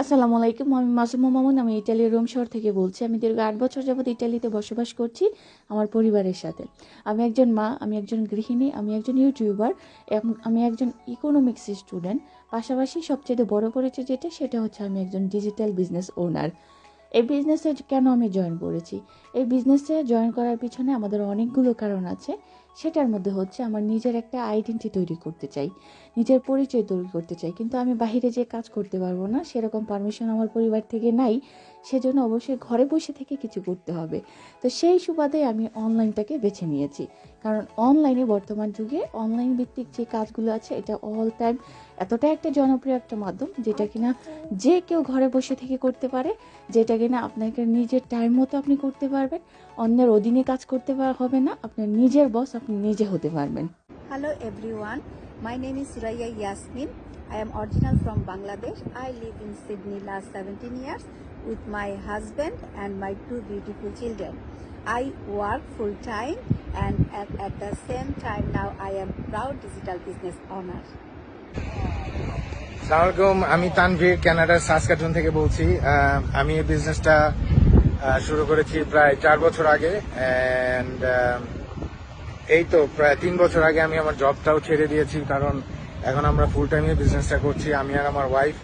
আসসালামু আলাইকুম, আমি মাসুমা মামুন, আমি ইটালির রোম শহর থেকে বলছি। আমি দীর্ঘ আট বছর যাবৎ ইটালিতে বসবাস করছি আমার পরিবারের সাথে। আমি একজন মা, আমি একজন গৃহিণী, আমি একজন ইউটিউবার আমি একজন ইকোনমিক্স স্টুডেন্ট পাশাপাশি সবচেয়ে বড় পরিচয় যেটা, সেটা হচ্ছে আমি একজন ডিজিটাল বিজনেস ওনার এই বিজনেসে কেন আমি জয়েন করেছি? এই বিজনেসে জয়েন করার পিছনে আমাদের অনেকগুলো কারণ আছে। সেটার মধ্যে হচ্ছে আমার নিজের একটা আইডেন্টি তৈরি করতে চাই, নিজের পরিচয় তৈরি করতে চাই। কিন্তু আমি বাইরে যে কাজ করতে পারব না, সেরকম পারমিশন আমার পরিবার থেকে নাই, সেজন্য অবশ্যই ঘরে বসে থেকে কিছু করতে হবে। তো সেই সুবাদে আমি অনলাইনটাকে বেছে নিয়েছি। কারণ অনলাইনে বর্তমান যুগে অনলাইন ভিত্তিক যে কাজগুলো আছে, এটা অল টাইম এতটা একটা জনপ্রিয় একটা মাধ্যম, যেটা কিনা যে কেউ ঘরে বসে থেকে করতে পারে, যেটা কিনা আপনাকে নিজের টাইম মতো আপনি করতে পারবেন। অন্যের অধীনে কাজ করতে হবে না আপনার নিজের বস আপনি নিজে হতে পারবেন। Hello everyone my name is Suraiya Yasmin I am original from Bangladesh I live in Sydney last seventeen years with my husband and my two beautiful children I work full time and at the same time now I am proud digital business owner সালামালকুম আমি তানভীর কানাডার সাসকাটন থেকে বলছি। আমি এই বিজনেসটা শুরু করেছি প্রায় চার বছর আগে অ্যান্ড এই তো প্রায় তিন বছর আগে আমি আমার জবটাও ছেড়ে দিয়েছি, কারণ এখন আমরা ফুল টাইমে বিজনেসটা করছি, আমি আর আমার ওয়াইফ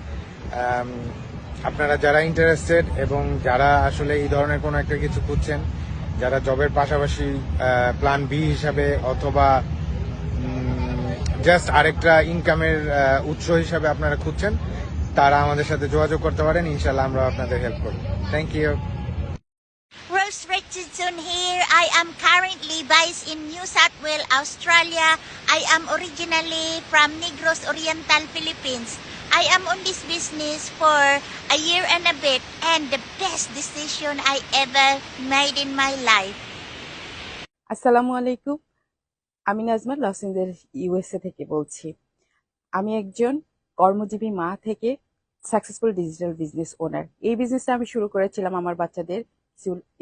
আপনারা যারা ইন্টারেস্টেড এবং যারা আসলে এই ধরনের কোনো একটা কিছু খুঁজছেন, যারা জবের পাশাপাশি প্ল্যান বি হিসাবে অথবা জাস্ট আরেকটা ইনকামের উৎস হিসাবে আপনারা খুঁজছেন, তারা আমাদের সাথে যোগাযোগ করতে পারেন ইনশাল্লাহ আমরা আপনাদের হেল্প করব। Thank you Rose here. I am currently based in New South Wales, Australia. I am originally from Negros Oriental, Philippines. I am on this business for a year and a bit and the best decision I ever made in my life. আসসালামু আলাইকুম আমি Nazma Los Angeles USA থেকে বলছি আমি একজন কর্মজীবী মা থেকে সাকসেসফুল ডিজিটাল বিজনেস ওনার এই বিজনেসটা আমি শুরু করেছিলাম আমার বাচ্চাদের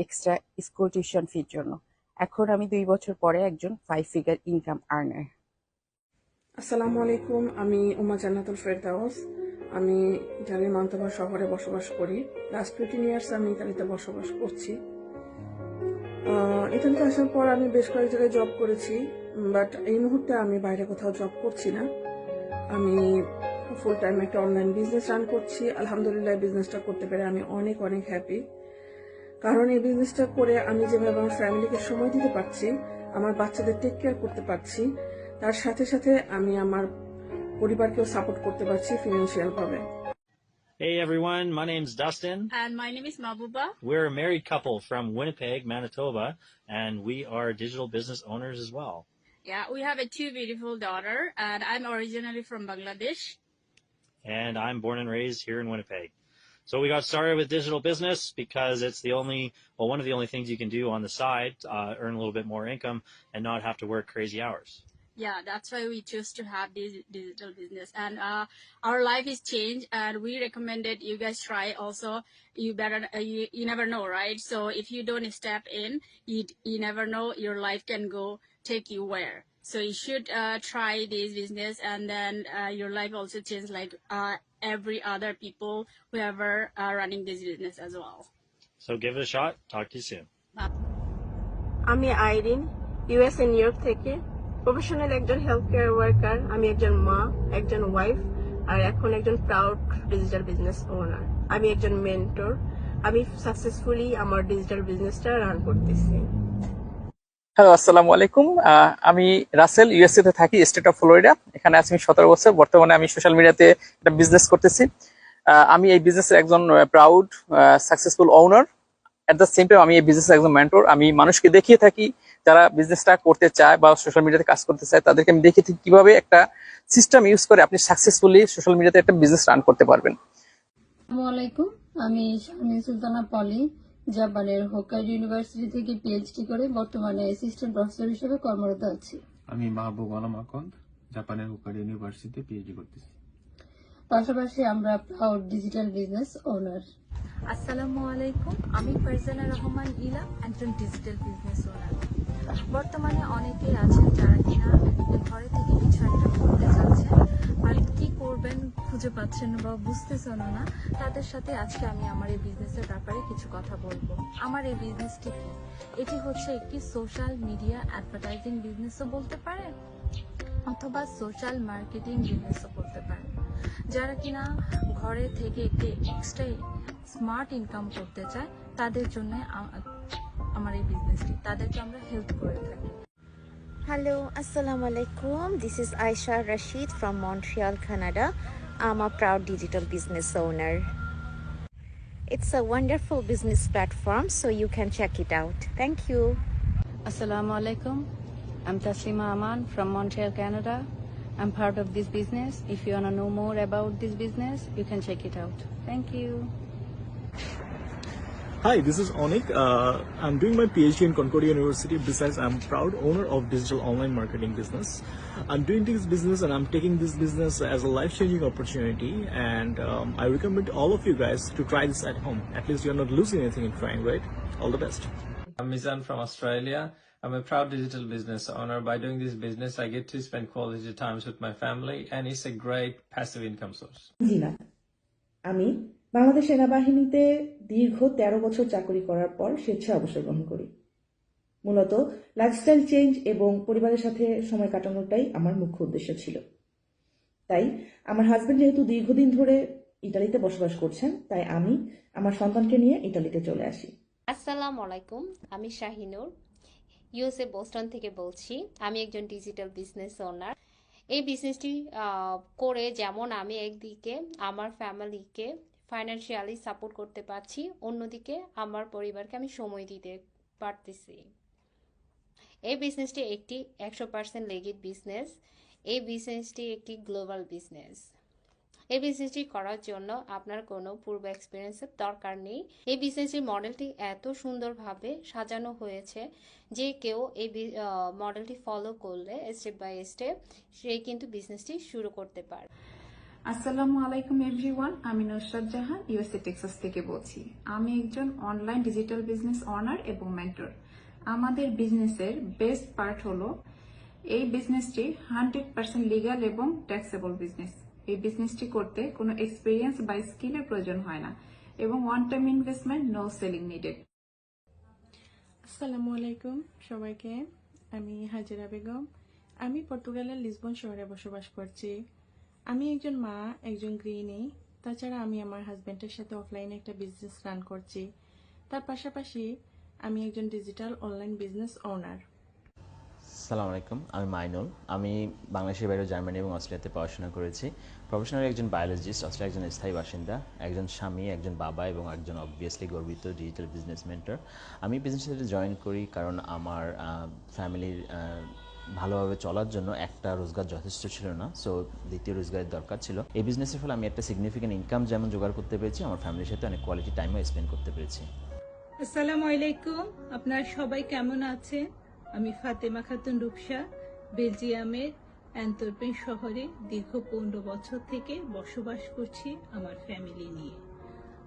এক্সট্রা স্কুল টিউশন ফির জন্য। এখন আমি দুই বছর পরে একজন ফাইভ ফিগার ইনকাম আর্নার আসসালামু আলাইকুম, আমি উমা জান্নাতুল ফেরদাউস। আমি ইটালির মান্তবা শহরে বসবাস করি। লাস্ট ফিফটিন ইয়ার্স আমি ইতালিতে বসবাস করছি। ইতালিতে আসার পর আমি বেশ কয়েক জায়গায় জব করেছি বাট এই মুহূর্তে আমি বাইরে কোথাও জব করছি না। আমি ফুল টাইম একটা অনলাইন বিজনেস রান করছি। আলহামদুলিল্লাহ বিজনেসটা করতে পেরে আমি অনেক অনেক হ্যাপি কারণ এই বিজনেসটা করে আমি যেভাবে আমার ফ্যামিলিকে সময় দিতে পারছি আমার বাচ্চাদের টেক কেয়ার করতে পারছি তার সাথে সাথে আমি আমার পরিবারকেও সাপোর্ট করতে পারছি ফিনান্সিয়াল ভাবে Hey everyone, my name's Dustin. And my name is Mabuba. We're a married couple from Winnipeg, Manitoba, and we are digital business owners as well. Yeah, we have a two beautiful daughter, and I'm originally from Bangladesh. And I'm born and raised here in Winnipeg. So we got started with digital business because it's the only, well, one of the only things you can do on the side, uh, earn a little bit more income and not have to work crazy hours. Yeah, that's why we choose to have this digital business. And uh, our life is changed, and we recommended you guys try also. You better, uh, you, you never know, right? So if you don't step in, you you never know your life can go take you where. So you should uh, try this business, and then uh, your life also change like uh, every other people whoever are running this business as well. So give it a shot. Talk to you soon. আমি Irin USA new York থেকে professional একজন health care worker আমি একজন মা একজন wife আর এখন একজন proud digital business owner আমি একজন মেন্টর আমি সাকসেসফুলি আমার ডিজিটাল বিজনেসটা রান করতেছি হ্যালো আসসালামু আলাইকুম। আমি রাসেল ইউএসএ তে থাকি স্টেট অফ ফ্লোরিডা এখানে আছি আমি সতেরো বছর। বর্তমানে আমি সোশ্যাল মিডিয়াতে একটা বিজনেস করতেছি। আমি এই বিজনেসের একজন proud successful owner at the same time আমি এই বিজনেসের একজন মেন্টর আমি মানুষকে দেখিয়ে থাকি, যারা বিজনেসটা করতে চায় বা সোশ্যাল মিডিয়াতে কাজ করতে চায়, তাদেরকে আমি দেখিয়ে থাকি কীভাবে একটা সিস্টেম ইউজ করে আপনি সাকসেসফুলি সোশ্যাল মিডিয়াতে একটা বিজনেস রান করতে পারবেন। আমি সুলতানা পলি। জাপানের হোকাইডো ইউনিভার্সিটি থেকে পিএইচডি করে বর্তমানে অ্যাসিস্ট্যান্ট প্রফেসর হিসেবে কর্মরত আছি। আমি মাহবুব আলম আকন্দ জাপানের হুকারি ইউনিভার্সিটিতে পিএইচডি করতেছি। পাশাপাশি আমরা প্রাউড ডিজিটাল বিজনেস ওনার আসসালামু আলাইকুম আমি ফারজানা রহমান ইলা একজন ডিজিটাল বিজনেস ওনার বর্তমানে অনেকেই আছেন যারা কিনা ঘরে থেকে কিছু একটা করতে চাচ্ছেন আর কি করবেন খুঁজে পাচ্ছেন বা বুঝতেছেন না, তাদের সাথে আজকে আমি আমার এই বিজনেসের ব্যাপারে কিছু কথা বলব। আমার এই বিজনেসটি কি? এটি হচ্ছে একটি সোশ্যাল মিডিয়া অ্যাডভার্টাইজিং বিজনেসও বলতে পারেন অথবা সোশ্যাল মার্কেটিং বিজনেসও বলতে পারেন যারা কিনা ঘরে থেকে একটি এক্সট্রা স্মার্ট ইনকাম করতে চায়, তাদের জন্য আমার এই বিজনেসটি তাদেরকে আমরা হেল্প করে থাকি। Hello, Assalamu alaikum. This is Aisha Rashid from Montreal, Canada. I'm a proud digital business owner. It's a wonderful business platform, so you can check it out. Thank you. Assalamu alaikum. I'm Taslima Aman from Montreal, Canada. I'm part of this business. If you want to know more about this business, you can check it out. Thank you. Hi, this is Onik. Uh, I'm doing my PhD in Concordia University. Besides, I'm proud owner of digital online marketing business. I'm doing this business and I'm taking this business as a life-changing opportunity. And um, I recommend all of you guys to try this at home. At least you're not losing anything in trying, right? All the best. I'm Mizan from Australia. I'm a proud digital business owner. By doing this business, I get to spend quality times with my family, and it's a great passive income source. Zina, আমি বাংলাদেশ সেনাবাহিনীতে দীর্ঘ তেরো বছর চাকরি করার পর স্বেচ্ছা অবসর গ্রহণ করি। মূলত লাইফস্টাইল চেঞ্জ এবং পরিবারের সাথে সময় কাটানোটাই আমার মুখ্য উদ্দেশ্য ছিল। তাই আমার হাজবেন্ড যেহেতু দীর্ঘদিন ধরে ইটালিতে বসবাস করছেন, তাই আমি আমার সন্তানকে নিয়ে ইটালিতে চলে আসি। আসসালাম আলাইকুম, আমি শাহিনুর ইউএসএ বোস্টন থেকে বলছি। আমি একজন ডিজিটাল বিজনেস ওনার এই বিজনেসটি করে যেমন আমি একদিকে, আমার ফ্যামিলিকে ফাইন্যান্সিয়ালি সাপোর্ট করতে পারছি, অন্যদিকে আমার পরিবারকে আমি সময় দিতে পারতেছি। এই বিজনেসটি একটি একশো পার্সেন্ট লেগিট বিজনেস এই বিজনেসটি একটি গ্লোবাল বিজনেস এই বিজনেসটি করার জন্য আপনার কোনো পূর্ব এক্সপিরিয়েন্সের দরকার নেই। এই বিজনেসের মডেলটি এত সুন্দরভাবে সাজানো হয়েছে যে কেউ এই মডেলটি ফলো করলে স্টেপ বাই স্টেপ সে কিন্তু বিজনেসটি শুরু করতে পারে আসসালামু আলাইকুম এভরিওয়ান আমি নুসরাত জাহান ইউএসএ টেক্সাস থেকে বলছি। আমি একজন অনলাইন ডিজিটাল বিজনেস অনার এবং মেন্টর আমাদের বিজনেসের বেস্ট পার্ট হলো এই বিজনেসটি হান্ড্রেড পার্সেন্ট লিগাল এবং ট্যাক্সেবল বিজনেস এই বিজনেসটি করতে কোনো এক্সপিরিয়েন্স বা স্কিলের প্রয়োজন হয় না এবং one time investment no selling needed আসসালামু আলাইকুম সবাইকে। আমি হাজিরা বেগম। আমি পর্তুগালের লিসবন শহরে বসবাস করছি। আমি একজন মা, একজন গৃহিণী। তাছাড়া আমি আমার হাজব্যান্ডের সাথে অফলাইনে একটা বিজনেস রান করছি। তার পাশাপাশি আমি একজন ডিজিটাল অনলাইন বিজনেস ওনার সালাম আলাইকুম আমি মাইনুল। আমি বাংলাদেশের বাইরে জার্মানি এবং অস্ট্রেলিয়াতে পড়াশোনা করেছি। প্রফেশনাল একজন বায়োলজিস্ট অস্ট্রেলিয়া একজন স্থায়ী বাসিন্দা, একজন স্বামী, একজন বাবা এবং একজন অবভিয়াসলি গর্বিত ডিজিটাল বিজনেস মেন্টর আমি বিজনেসের সাথে জয়েন করি কারণ আমার ফ্যামিলির ভালোভাবে চলার জন্য একটা রোজগার যথেষ্ট ছিল না সো দ্বিতীয় রোজগারের দরকার ছিল। এই বিজনেসের ফলে আমি একটা সিগনিফিকেন্ট ইনকাম যেমন জোগাড় করতে পেরেছি, আমার ফ্যামিলির সাথে অনেক কোয়ালিটি টাইমও স্পেন্ড করতে পেরেছি। আসসালামু আলাইকুম, আপনার সবাই কেমন আছেন? আমি ফাতেমা খাতুন রূপসা, বেলজিয়ামের অ্যান্তোরপেন শহরে দীর্ঘ পনেরো বছর থেকে বসবাস করছি আমার ফ্যামিলি নিয়ে।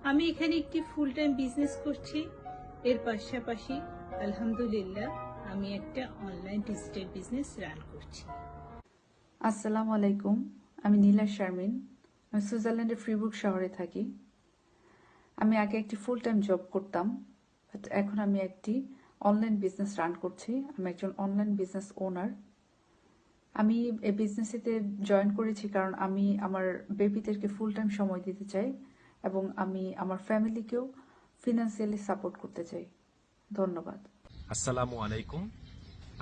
আমি এখানে একটি ফুল টাইম বিজনেস করছি। এর পাশাপাশি, আলহামদুলিল্লাহ আমি একটা অনলাইন ডিজিটাল বিজনেস রান করছি। আসসালামু আলাইকুম, আমি নীলা শারমিন। আমি সুইজারল্যান্ডের ফ্রিবুক শহরে থাকি। আমি আগে একটি ফুল টাইম জব করতাম বাট এখন আমি একটি অনলাইন বিজনেস রান করছি। আমি একজন অনলাইন বিজনেস ওনার আমি এই বিজনেসেতে জয়েন করেছি কারণ আমি আমার বেবিদেরকে ফুল টাইম সময় দিতে চাই এবং আমি আমার ফ্যামিলিকেও ফিনান্সিয়ালি সাপোর্ট করতে চাই। ধন্যবাদ। আসসালামু আলাইকুম।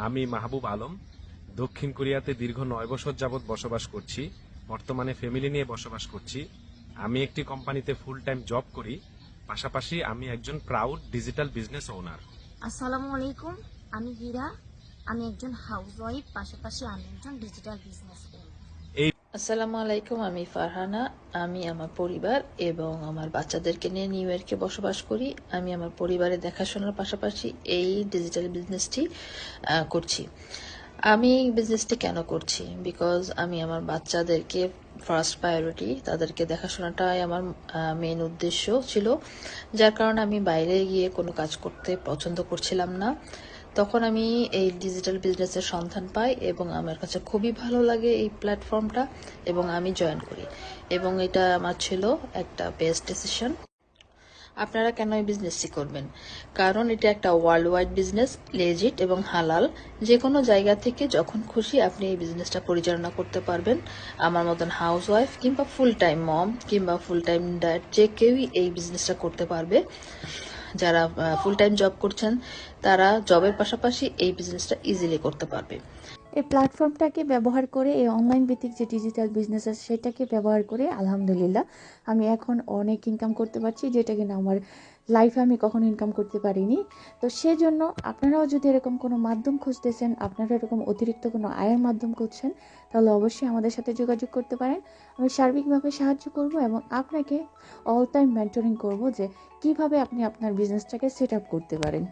আমি মাহবুব আলম। দক্ষিণ কোরিয়াতে দীর্ঘ নয় বছর যাবৎ বসবাস করছি। বর্তমানে ফ্যামিলি নিয়ে বসবাস করছি। আমি একটি কোম্পানিতে ফুল টাইম জব করি। পাশাপাশি আমি একজন প্রাউড ডিজিটাল বিজনেস ওনার আসসালামু আলাইকুম। আমি হীরা। আমি একজন হাউস ওয়াইফ পাশাপাশি আমি একজন ডিজিটাল বিজনেস আসসালামু আলাইকুম, আমি ফারহানা। আমি আমার পরিবার এবং আমার বাচ্চাদেরকে নিয়ে নিউ ইয়র্কে বসবাস করি। আমি আমার পরিবারের দেখাশোনার পাশাপাশি এই ডিজিটাল বিজনেসটি করছি। আমি এই বিজনেসটি কেন করছি? বিকজ আমি আমার বাচ্চাদেরকে ফার্স্ট প্রায়োরিটি তাদেরকে দেখাশোনাটাই আমার মেন উদ্দেশ্য ছিল। যার কারণে আমি বাইরে গিয়ে কোনো কাজ করতে পছন্দ করছিলাম না। তখন আমি এই ডিজিটাল বিজনেসের সন্ধান পাই এবং আমার কাছে খুবই ভালো লাগে এই প্ল্যাটফর্মটা এবং আমি জয়েন করি। এবং এটা আমার ছিল একটা বেস্ট ডিসিশন আপনারা কেন এই বিজনেসটি করবেন? কারণ এটা একটা ওয়ার্ল্ড ওয়াইড বিজনেস লেজিট এবং হালাল। যে কোনো জায়গা থেকে যখন খুশি আপনি এই বিজনেসটা পরিচালনা করতে পারবেন। আমার মতন হাউস ওয়াইফ কিংবা ফুল টাইম মম কিংবা ফুল টাইম ড্যাড যে কেউই এই বিজনেসটা করতে পারবে। যারা ফুল টাইম জব করছেন তারা জবের পাশাপাশি এই বিজনেসটা ইজিলি করতে পারবে। এই প্ল্যাটফর্মটাকে ব্যবহার করে এই অনলাইন ভিত্তিক যে ডিজিটাল বিজনেস আছে সেটাকে ব্যবহার করে, আলহামদুলিল্লাহ, আমি এখন অনেক ইনকাম করতে পারছি, যেটা কিনা আমার লাইফে আমি কখনো ইনকাম করতে পারিনি। তো সেজন্য আপনারাও যদি এরকম কোনো মাধ্যম খুঁজতেছেন, আপনারা এরকম অতিরিক্ত কোনো আয়ের মাধ্যম খুঁজছেন, তাহলে অবশ্যই আমাদের সাথে যোগাযোগ করতে পারেন। আমি সার্বিকভাবে সাহায্য করব এবং আপনাকে অল টাইম মেন্টরিং করব যে কীভাবে আপনি আপনার বিজনেসটাকে সেট আপ করতে পারেন।